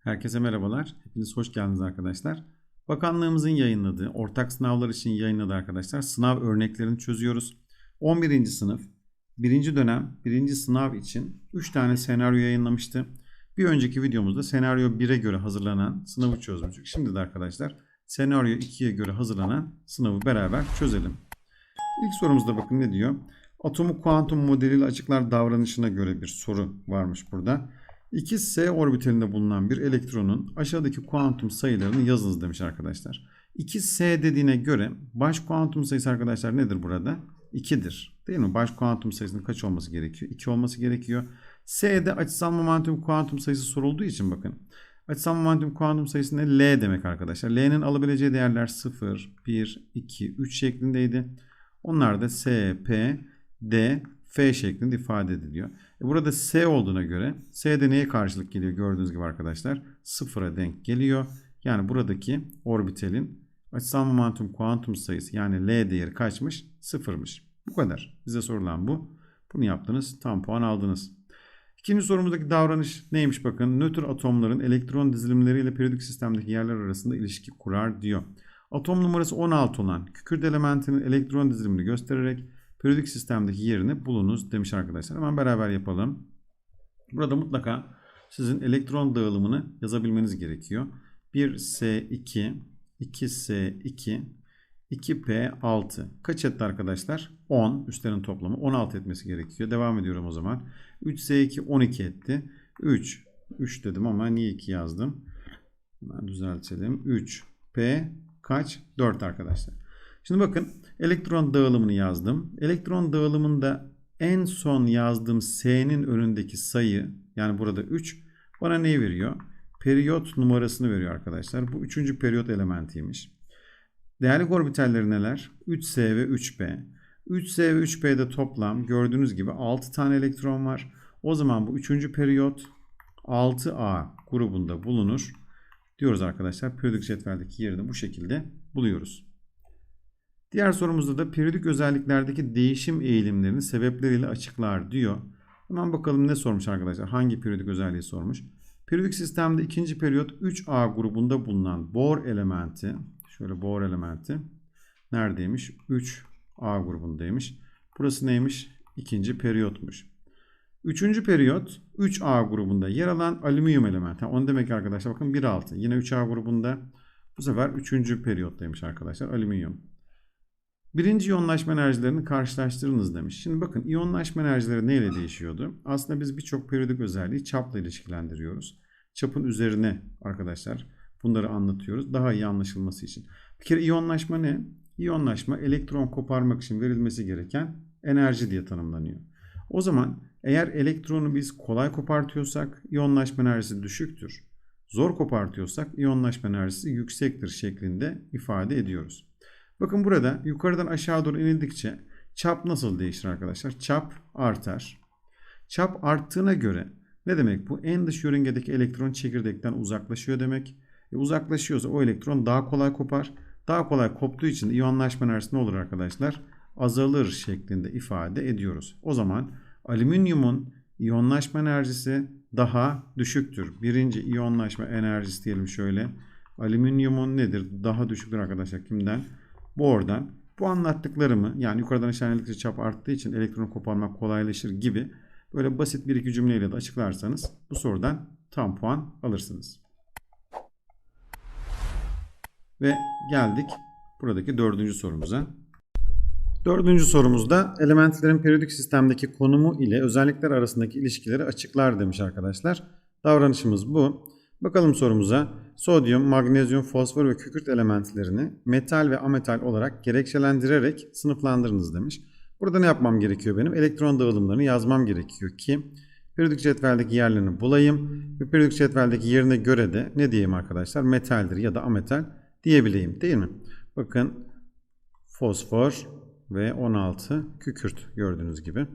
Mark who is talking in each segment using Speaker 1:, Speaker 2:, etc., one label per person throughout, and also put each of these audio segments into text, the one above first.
Speaker 1: Herkese merhabalar. Hepiniz hoş geldiniz arkadaşlar. Bakanlığımızın yayınladığı, ortak sınavlar için yayınladığı arkadaşlar sınav örneklerini çözüyoruz. 11. sınıf 1. dönem 1. sınav için 3 tane senaryo yayınlamıştı. Bir önceki videomuzda senaryo 1'e göre hazırlanan sınavı çözmüştük. Şimdi de arkadaşlar senaryo 2'ye göre hazırlanan sınavı beraber çözelim. İlk sorumuzda bakın ne diyor? Atomu kuantum modeliyle açıklar davranışına göre bir soru varmış burada. 2s orbitalinde bulunan bir elektronun aşağıdaki kuantum sayılarını yazınız demiş arkadaşlar. 2s dediğine göre baş kuantum sayısı arkadaşlar nedir burada? 2'dir. Değil mi? Baş kuantum sayısının kaç olması gerekiyor? 2 olması gerekiyor. S'de açısal momentum kuantum sayısı sorulduğu için bakın. Açısal momentum kuantum sayısı ne? L demek arkadaşlar. L'nin alabileceği değerler 0, 1, 2, 3 şeklindeydi. Onlar da S, P, D, F şeklinde ifade ediliyor. E burada S olduğuna göre S'de neye karşılık geliyor gördüğünüz gibi arkadaşlar? Sıfıra denk geliyor. Yani buradaki orbitalin açısal momentum kuantum sayısı yani L değeri kaçmış? Sıfırmış. Bu kadar. Bize sorulan bu. Bunu yaptınız. Tam puan aldınız. İkinci sorumuzdaki davranış neymiş bakın. Nötr atomların elektron dizilimleriyle periyodik sistemdeki yerler arasında ilişki kurar diyor. Atom numarası 16 olan kükürt elementinin elektron dizilimini göstererek periyodik sistemdeki yerini bulunuz demiş arkadaşlar. Hemen beraber yapalım. Burada mutlaka sizin elektron dağılımını yazabilmeniz gerekiyor. 1S2, 2S2, 2P6. Kaç etti arkadaşlar? 10. Üstlerin toplamı 16 etmesi gerekiyor. Devam ediyorum o zaman. 3S2 12 etti. 3. 3 dedim ama niye 2 yazdım? Hemen düzeltelim. 3. P kaç? 4 arkadaşlar. Şimdi bakın elektron dağılımını yazdım. Elektron dağılımında en son yazdığım S'nin önündeki sayı yani burada 3 bana ne veriyor? Periyot numarasını veriyor arkadaşlar. Bu üçüncü periyot elementiymiş. Değerli orbitalleri neler? 3S ve 3P. 3S ve 3P'de toplam gördüğünüz gibi 6 tane elektron var. O zaman bu üçüncü periyot 6A grubunda bulunur. Diyoruz arkadaşlar. Periyodik cetveldeki yerini bu şekilde buluyoruz. Diğer sorumuzda da periyodik özelliklerdeki değişim eğilimlerini sebepleriyle açıklar diyor. Hemen bakalım ne sormuş arkadaşlar. Hangi periyodik özelliği sormuş. Periyodik sistemde ikinci periyot 3A grubunda bulunan bor elementi. Şöyle bor elementi. Neredeymiş? 3A grubundaymış. Burası neymiş? İkinci periyotmuş. Üçüncü periyot 3A grubunda yer alan alüminyum elementi. Onu demek arkadaşlar bakın 1.6. Yine 3A grubunda bu sefer üçüncü periyottaymış arkadaşlar alüminyum. Birinci iyonlaşma enerjilerini karşılaştırınız demiş. Şimdi bakın iyonlaşma enerjileri neyle değişiyordu? Aslında biz birçok periyodik özelliği çapla ilişkilendiriyoruz. Çapın üzerine arkadaşlar bunları anlatıyoruz. Daha iyi anlaşılması için. Bir kere iyonlaşma ne? İyonlaşma elektron koparmak için verilmesi gereken enerji diye tanımlanıyor. O zaman eğer elektronu biz kolay kopartıyorsak iyonlaşma enerjisi düşüktür. Zor kopartıyorsak iyonlaşma enerjisi yüksektir şeklinde ifade ediyoruz. Bakın burada yukarıdan aşağı doğru inildikçe çap nasıl değişir arkadaşlar? Çap artar. Çap arttığına göre ne demek bu? En dış yörüngedeki elektron çekirdekten uzaklaşıyor demek. E uzaklaşıyorsa o elektron daha kolay kopar. Daha kolay koptuğu için iyonlaşma enerjisi ne olur arkadaşlar? Azalır şeklinde ifade ediyoruz. O zaman alüminyumun iyonlaşma enerjisi daha düşüktür. Birinci iyonlaşma enerjisi diyelim şöyle. Alüminyumun nedir? Daha düşüktür arkadaşlar. Kimden? Bu oradan. Bu anlattıklarımı yani yukarıdan aşağı indikçe çap arttığı için elektron koparmak kolaylaşır gibi böyle basit bir iki cümleyle de açıklarsanız bu sorudan tam puan alırsınız. Ve geldik buradaki dördüncü sorumuza. Dördüncü sorumuzda elementlerin periyodik sistemdeki konumu ile özellikler arasındaki ilişkileri açıklar demiş arkadaşlar. Davranışımız bu. Bakalım sorumuza. Sodyum, magnezyum, fosfor ve kükürt elementlerini metal ve ametal olarak gerekçelendirerek sınıflandırınız demiş. Burada ne yapmam gerekiyor benim? Elektron dağılımlarını yazmam gerekiyor ki periyodik cetveldeki yerlerini bulayım ve periyodik cetveldeki yerine göre de ne diyeyim arkadaşlar? Metaldir ya da ametal diyebileyim değil mi? Bakın fosfor ve 16 kükürt gördüğünüz gibi.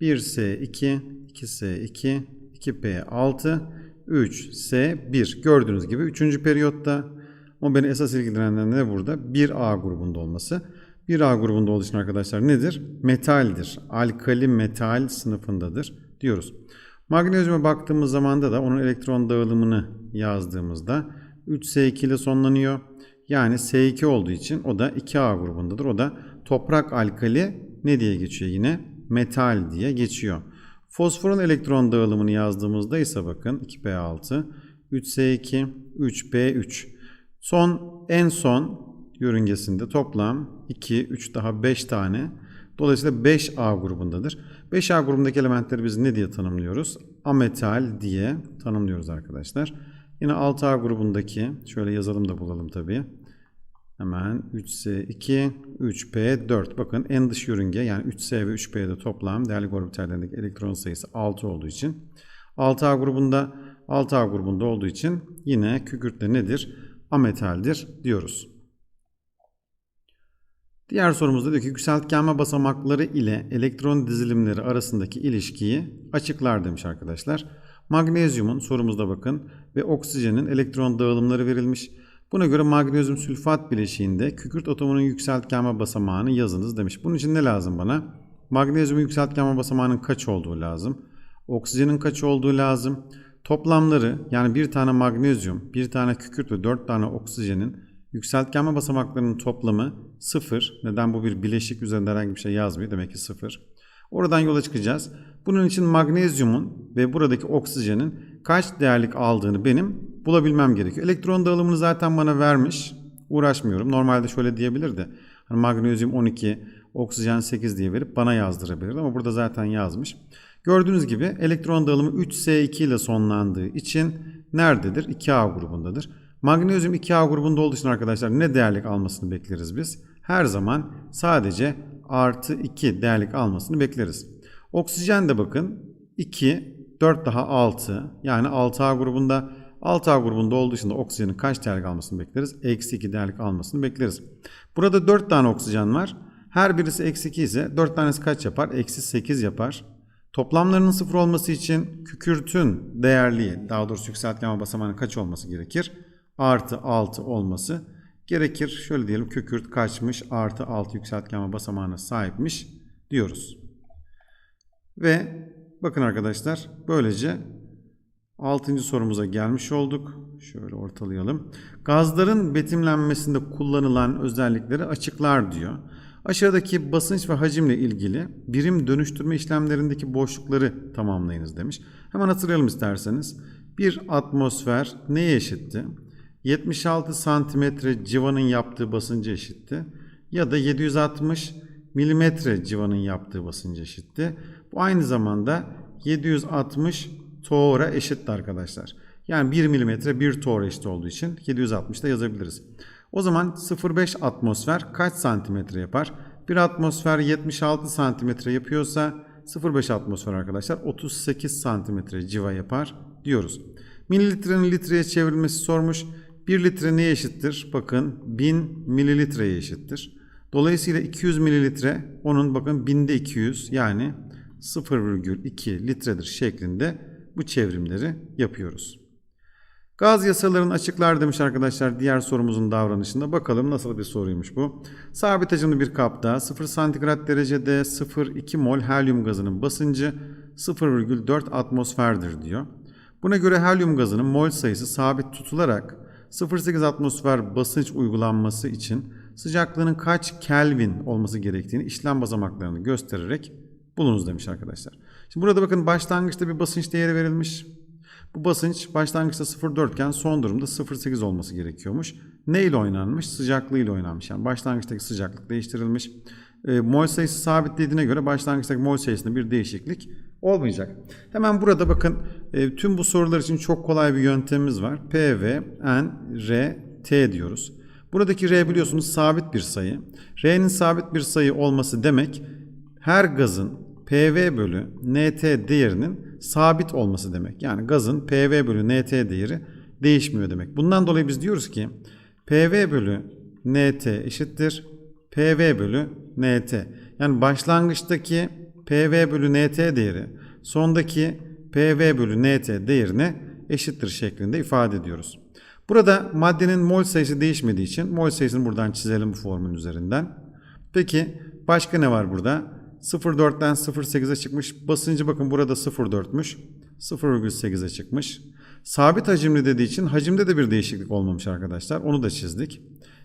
Speaker 1: 1S2, 2S2, 2P6 3S1 gördüğünüz gibi 3. periyotta ama beni esas ilgilendiren ne burada? 1A grubunda olması. 1A grubunda olduğu için arkadaşlar nedir? Metaldir. Alkali metal sınıfındadır diyoruz. Magnezyuma baktığımız zaman da onun elektron dağılımını yazdığımızda 3S2 ile sonlanıyor. Yani S2 olduğu için o da 2A grubundadır. O da toprak alkali ne diye geçiyor yine? Metal diye geçiyor. Fosforun elektron dağılımını yazdığımızda ise bakın 2P6, 3S2, 3P3. Son en son yörüngesinde toplam 2, 3 daha 5 tane. Dolayısıyla 5A grubundadır. 5A grubundaki elementleri biz ne diye tanımlıyoruz? Ametal diye tanımlıyoruz arkadaşlar. Yine 6A grubundaki şöyle yazalım da bulalım tabii. Hemen 3S2, 3P4. Bakın en dış yörünge yani 3S ve 3P'de toplam değerli orbitallerindeki elektron sayısı 6 olduğu için 6A grubunda 6A grubunda olduğu için yine kükürtte nedir? Ametaldir diyoruz. Diğer sorumuzda diyor ki yükseltgenme basamakları ile elektron dizilimleri arasındaki ilişkiyi açıklar demiş arkadaşlar. Magnezyumun sorumuzda bakın ve oksijenin elektron dağılımları verilmiş. Buna göre magnezyum sülfat bileşiğinde kükürt atomunun yükseltgenme basamağını yazınız demiş. Bunun için ne lazım bana? Magnezyumun yükseltgenme basamağının kaç olduğu lazım. Oksijenin kaç olduğu lazım. Toplamları yani bir tane magnezyum, bir tane kükürt ve dört tane oksijenin yükseltgenme basamaklarının toplamı 0. Neden bu bir bileşik üzerinde herhangi bir şey yazmıyor? Demek ki 0. Oradan yola çıkacağız. Bunun için magnezyumun ve buradaki oksijenin kaç değerlik aldığını benim bulabilmem gerekiyor. Elektron dağılımını zaten bana vermiş. Uğraşmıyorum. Normalde şöyle diyebilirdi. Hani magnezyum 12, oksijen 8 diye verip bana yazdırabilirdi ama burada zaten yazmış. Gördüğünüz gibi elektron dağılımı 3S2 ile sonlandığı için nerededir? 2A grubundadır. Magnezyum 2A grubunda olduğu için arkadaşlar ne değerlik almasını bekleriz biz? Her zaman sadece artı 2 değerlik almasını bekleriz. Oksijen de bakın 2, 4 daha 6 yani 6A grubunda 6A grubunda olduğu için de oksijenin kaç değerlik almasını bekleriz? Eksi 2 değerlik almasını bekleriz. Burada 4 tane oksijen var. Her birisi eksi 2 ise 4 tanesi kaç yapar? Eksi 8 yapar. Toplamlarının sıfır olması için kükürtün değerliği daha doğrusu yükseltgenme basamağının kaç olması gerekir? Artı 6 olması gerekir. Şöyle diyelim kükürt kaçmış artı 6 yükseltgenme basamağına sahipmiş diyoruz. Ve bakın arkadaşlar böylece 6. sorumuza gelmiş olduk. Şöyle ortalayalım. Gazların betimlenmesinde kullanılan özellikleri açıklar diyor. Aşağıdaki basınç ve hacimle ilgili birim dönüştürme işlemlerindeki boşlukları tamamlayınız demiş. Hemen hatırlayalım isterseniz. Bir atmosfer neye eşitti? 76 santimetre civanın yaptığı basıncı eşitti. Ya da 760 milimetre civanın yaptığı basıncı eşitti. Bu aynı zamanda 760 toğra eşitti arkadaşlar. Yani 1 milimetre 1 toğra eşit olduğu için 760 da yazabiliriz. O zaman 0,5 atmosfer kaç santimetre yapar? Bir atmosfer 76 santimetre yapıyorsa 0,5 atmosfer arkadaşlar 38 santimetre civa yapar diyoruz. Mililitrenin litreye çevrilmesi sormuş. 1 litre neye eşittir? Bakın 1000 mililitreye eşittir. Dolayısıyla 200 mililitre onun bakın binde 200 yani 0,2 litredir şeklinde bu çevrimleri yapıyoruz. Gaz yasalarını açıklar demiş arkadaşlar diğer sorumuzun davranışında. Bakalım nasıl bir soruymuş bu. Sabit hacimli bir kapta 0 santigrat derecede 0,2 mol helyum gazının basıncı 0,4 atmosferdir diyor. Buna göre helyum gazının mol sayısı sabit tutularak 0,8 atmosfer basınç uygulanması için sıcaklığının kaç Kelvin olması gerektiğini işlem basamaklarını göstererek bulunuz demiş arkadaşlar. Şimdi burada bakın başlangıçta bir basınç değeri verilmiş. Bu basınç başlangıçta 0,4 iken son durumda 0,8 olması gerekiyormuş. Ne ile oynanmış? Sıcaklığı ile oynanmış. Yani başlangıçtaki sıcaklık değiştirilmiş. E, mol sayısı sabitlediğine göre başlangıçtaki mol sayısında bir değişiklik olmayacak. Hemen burada bakın e, tüm bu sorular için çok kolay bir yöntemimiz var. P, V, N, R, T diyoruz. Buradaki R biliyorsunuz sabit bir sayı. R'nin sabit bir sayı olması demek her gazın PV bölü NT değerinin sabit olması demek. Yani gazın PV bölü NT değeri değişmiyor demek. Bundan dolayı biz diyoruz ki PV bölü NT eşittir PV bölü NT. Yani başlangıçtaki PV bölü NT değeri sondaki PV bölü NT değerine eşittir şeklinde ifade ediyoruz. Burada maddenin mol sayısı değişmediği için mol sayısını buradan çizelim bu formülün üzerinden. Peki başka ne var burada? 0.4'ten 0.8'e çıkmış. Basıncı bakın burada 0.4'müş. 0.8'e çıkmış. Sabit hacimli dediği için hacimde de bir değişiklik olmamış arkadaşlar. Onu da çizdik.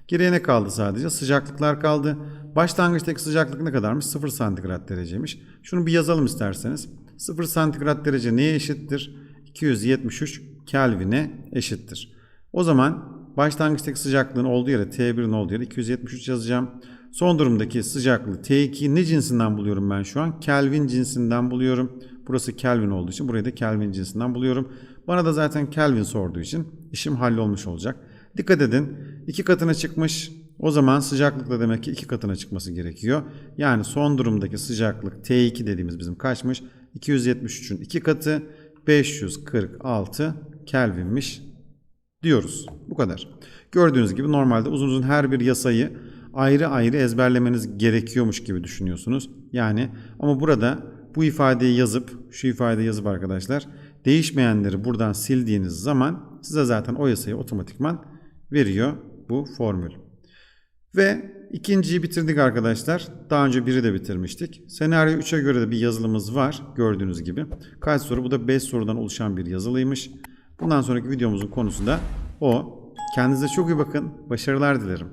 Speaker 1: Geriye ne kaldı sadece? Sıcaklıklar kaldı. Başlangıçtaki sıcaklık ne kadarmış? 0 santigrat dereceymiş. Şunu bir yazalım isterseniz. 0 santigrat derece neye eşittir? 273 Kelvin'e eşittir. O zaman başlangıçtaki sıcaklığın olduğu yere T1'in olduğu yere 273 yazacağım. Son durumdaki sıcaklığı T2 ne cinsinden buluyorum ben şu an? Kelvin cinsinden buluyorum. Burası Kelvin olduğu için burayı da Kelvin cinsinden buluyorum. Bana da zaten Kelvin sorduğu için işim hallolmuş olacak. Dikkat edin. iki katına çıkmış. O zaman sıcaklık da demek ki iki katına çıkması gerekiyor. Yani son durumdaki sıcaklık T2 dediğimiz bizim kaçmış? 273'ün iki katı 546 Kelvin'miş diyoruz. Bu kadar. Gördüğünüz gibi normalde uzun uzun her bir yasayı ayrı ayrı ezberlemeniz gerekiyormuş gibi düşünüyorsunuz. Yani ama burada bu ifadeyi yazıp şu ifadeyi yazıp arkadaşlar değişmeyenleri buradan sildiğiniz zaman size zaten o yasayı otomatikman veriyor bu formül. Ve ikinciyi bitirdik arkadaşlar. Daha önce biri de bitirmiştik. Senaryo 3'e göre de bir yazılımız var gördüğünüz gibi. Kaç soru? Bu da 5 sorudan oluşan bir yazılıymış. Bundan sonraki videomuzun konusu da o. Kendinize çok iyi bakın. Başarılar dilerim.